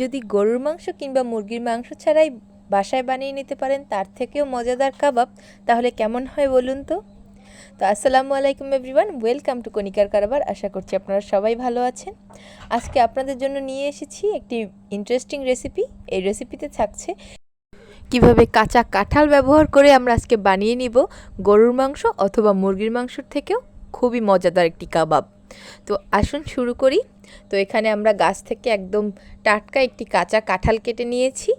যদি গরুর মাংস কিংবা মুরগির মাংস ছাড়াই বাসায় বানিয়ে নিতে পারেন, তার থেকেও মজাদার কাবাব, তাহলে কেমন হয় বলুন তো? তো আসসালামু আলাইকুম এভরিওয়ান, ওয়েলকাম টু কনিকার কারবার, আশা করছি আপনারা সবাই ভালো আছেন। আজকে আপনাদের জন্য নিয়ে এসেছি একটি ইন্টারেস্টিং রেসিপি এই রেসিপিতে থাকছে কীভাবে কাঁচা কাঁঠাল ব্যবহার করে আমরা আজকে বানিয়ে নিব গরুর মাংস অথবা মুরগির মাংসর থেকেও খুবই মজাদার একটি কাবাব। তো আসুন শুরু করি। তো এখানে আমরা গাছ থেকে একদম টাটকা একটি কাঁচা কাঁঠাল কেটে নিয়েছি।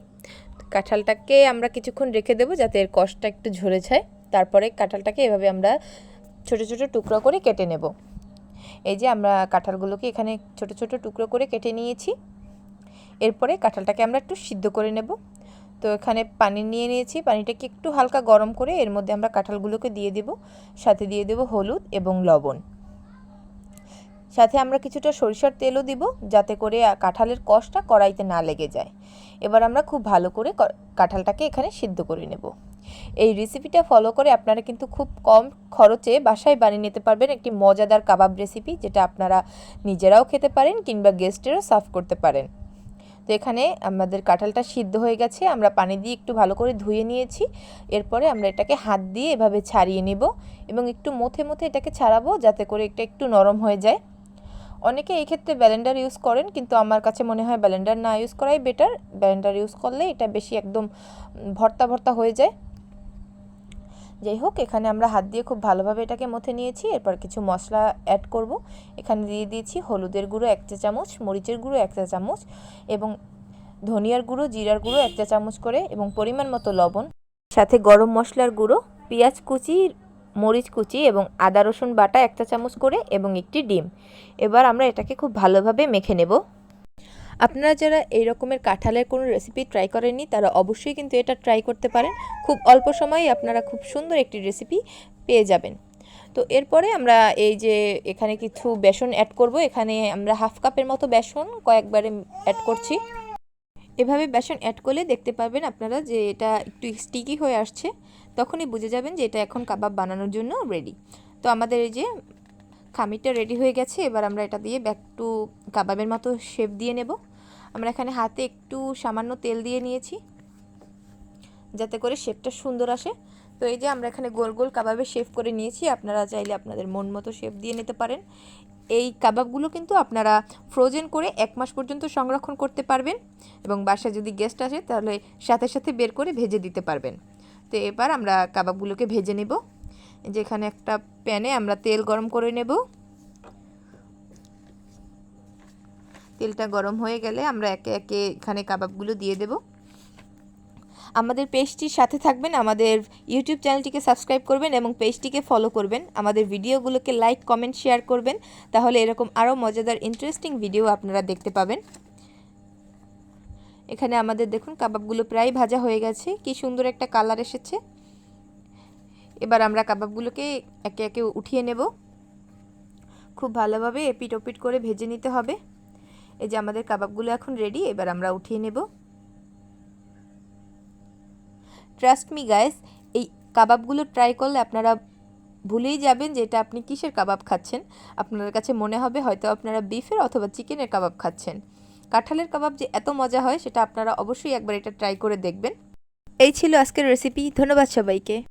কাঁঠালটাকে আমরা কিছুক্ষণ রেখে দেবো যাতে এর কষটা একটু ঝরে যায়। তারপরে কাঁঠালটাকে এভাবে আমরা ছোট ছোট টুকরো করে কেটে নেব। এই যে আমরা কাঁঠালগুলোকে এখানে ছোট ছোট টুকরো করে কেটে নিয়েছি। এরপরে কাঁঠালটাকে আমরা একটু সিদ্ধ করে নেব। তো এখানে পানি নিয়ে নিয়েছি। পানিটাকে একটু হালকা গরম করে এর মধ্যে আমরা কাঁঠালগুলোকে দিয়ে দেব। সাথে দিয়ে দেব হলুদ এবং লবণ। সাথে আমরা কিছুটা সরিষার তেলও দিব যাতে করে কাঁঠালের কষটা কড়াইতে না লেগে যায়। এবার আমরা খুব ভালো করে কাঁঠালটাকে এখানে সিদ্ধ করে নেব। এই রেসিপিটা ফলো করে আপনারা কিন্তু খুব কম খরচে বাসায় বানিয়ে নিতে পারবেন একটি মজাদার কাবাব রেসিপি যেটা আপনারা নিজেরাও খেতে পারেন কিংবা গেস্টেরও সার্ভ করতে পারেন। তো এখানে আমাদের কাঁঠালটা সিদ্ধ হয়ে গেছে, আমরা পানি দিয়ে একটু ভালো করে ধুয়ে নিয়েছি। এরপরে আমরা এটাকে হাত দিয়ে এভাবে ছাড়িয়ে নেব এবং একটু মথে মথে এটাকে ছাড়াবো যাতে করে এটা একটু নরম হয়ে যায়। অনেকে এই ক্ষেত্রে ব্যালেন্ডার ইউজ করেন, কিন্তু আমার কাছে মনে হয় ব্যালেন্ডার না ইউজ করাই বেটার ব্যালেন্ডার ইউজ করলে এটা বেশি একদম ভর্তা ভর্তা হয়ে যায়। যাই হোক, এখানে আমরা হাত দিয়ে খুব ভালোভাবে এটাকে মথে নিয়েছি। এরপর কিছু মশলা অ্যাড করব। এখানে দিয়ে দিয়েছি হলুদের গুঁড়ো এক চা চামচ, মরিচের গুঁড়ো এক চা চামচ এবং ধনিয়ার গুঁড়ো, জিরার গুঁড়ো এক চা চামচ করে এবং পরিমাণ মতো লবণ। সাথে গরম মশলার গুঁড়ো, পেঁয়াজ কুচি মরিচ কুচি এবং আদা, রসুন বাটা একটা চামচ করে এবং একটি ডিম। এবার আমরা এটাকে খুব ভালোভাবে মেখে নেব। আপনারা যারা এই রকমের কাঁঠালের কোনো রেসিপি ট্রাই করেননি, তারা অবশ্যই কিন্তু এটা ট্রাই করতে পারেন। খুব অল্প সময়ে আপনারা খুব সুন্দর একটি রেসিপি পেয়ে যাবেন। তো এরপরে আমরা এই যে এখানে কিছু বেসন অ্যাড করব। এখানে আমরা হাফ কাপের মতো বেসন কয়েকবারে অ্যাড করছি। এভাবে বেসন অ্যাড করলে দেখতে পারবেন আপনারা যে এটা একটু স্টিকি হয়ে আসছে, তখনই বুঝে যাবেন যে এটা এখন কাবাব বানানোর জন্য রেডি তো আমাদের এই যে খামিরটা রেডি হয়ে গেছে, এবার আমরা এটা দিয়ে ব্যাক টু কাবাবের মতো শেপ দিয়ে নেব। আমরা এখানে হাতে একটু সামান্য তেল দিয়ে নিয়েছি, যাতে করে শেপটা সুন্দর আসে। তো এই যে আমরা এখানে গোল গোল কাবাবে শেপ করে নিয়েছি, আপনারা চাইলে আপনাদের মন মতো শেপ দিয়ে নিতে পারেন। এই কাবাবগুলো কিন্তু আপনারা ফ্রোজেন করে এক মাস পর্যন্ত সংরক্ষণ করতে পারবেন এবং বাসায় যদি গেস্ট আসে তাহলে সাথে সাথে বের করে ভেজে দিতে পারবেন। তো এবার আমরা কাবাবগুলোকে ভেজে নেব। যেখানে একটা প্যানে আমরা তেল গরম করে নেব। তেলটা গরম হয়ে গেলে আমরা একে একে এখানে কাবাবগুলো দিয়ে দেব। আমাদের পেজটির সাথে থাকবেন, আমাদের ইউটিউব চ্যানেলটিকে সাবস্ক্রাইব করবেন এবং পেজটিকে ফলো করবেন। আমাদের ভিডিওগুলোকে লাইক কমেন্ট শেয়ার করবেন, তাহলে এরকম আরও মজাদার ইন্টারেস্টিং ভিডিও আপনারা দেখতে পাবেন। এখানে আমাদের দেখুন, কাবাবগুলো প্রায় ভাজা হয়ে গেছে, কি সুন্দর একটা কালার এসেছে। এবার আমরা কাবাবগুলোকে একে একে উঠিয়ে নেব। খুব ভালোভাবে এপিট ওপিট করে ভেজে নিতে হবে। এই যে আমাদের কাবাবগুলো এখন রেডি এবার আমরা উঠিয়ে নেব। ট্রাস্ট মি গাইস এই কাবাবগুলো ট্রাই করলে আপনারা ভুলেই যাবেন যে এটা আপনি কিসের কাবাব খাচ্ছেন। আপনার কাছে মনে হবে হয়তো আপনারা বিফের অথবা চিকেনের কাবাব খাচ্ছেন। কাঁঠালের কাবাব যে এত মজা হয়, সেটা আপনারা অবশ্যই একবার এটা ট্রাই করে দেখবেন। এই ছিল আজকের রেসিপি ধন্যবাদ সবাইকে।